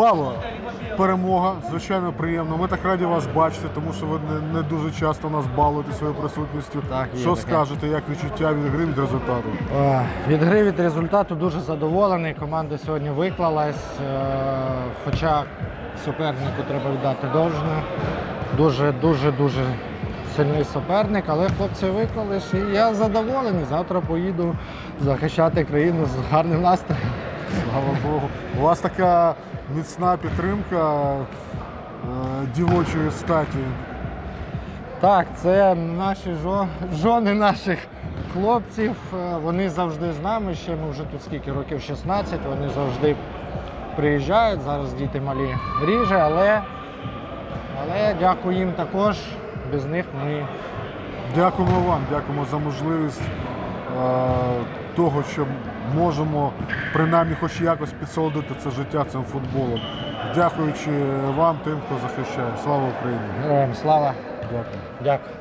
Павло, перемога, звичайно, приємно. Ми так раді вас бачити, тому що ви не, не дуже часто нас балуєте своєю присутністю. Так, є що таке. скажете, як відчуття від гри від результату? Е, Від гри від результату дуже задоволений. Команда сьогодні виклалась. е, Хоча супернику треба віддати должне. Дуже, дуже, дуже сильний суперник, але хлопці виклались. І я задоволений. Завтра поїду захищати країну з гарним настроєм. Слава Богу. У вас така міцна підтримка е, дівочої статі. Так, це наші жо- жони наших хлопців. Е, Вони завжди з нами. Ще ми вже тут скільки років 16, вони завжди приїжджають. Зараз діти малі ріже, але, але дякую їм також. Без них ми Дякуємо вам, дякуємо за можливість е, того, що можемо принаймні хоч якось підсолодити це життя цим футболом. Дякуючи вам, тим, хто захищає. Слава Україні! героям слава. Дякую. Дякую.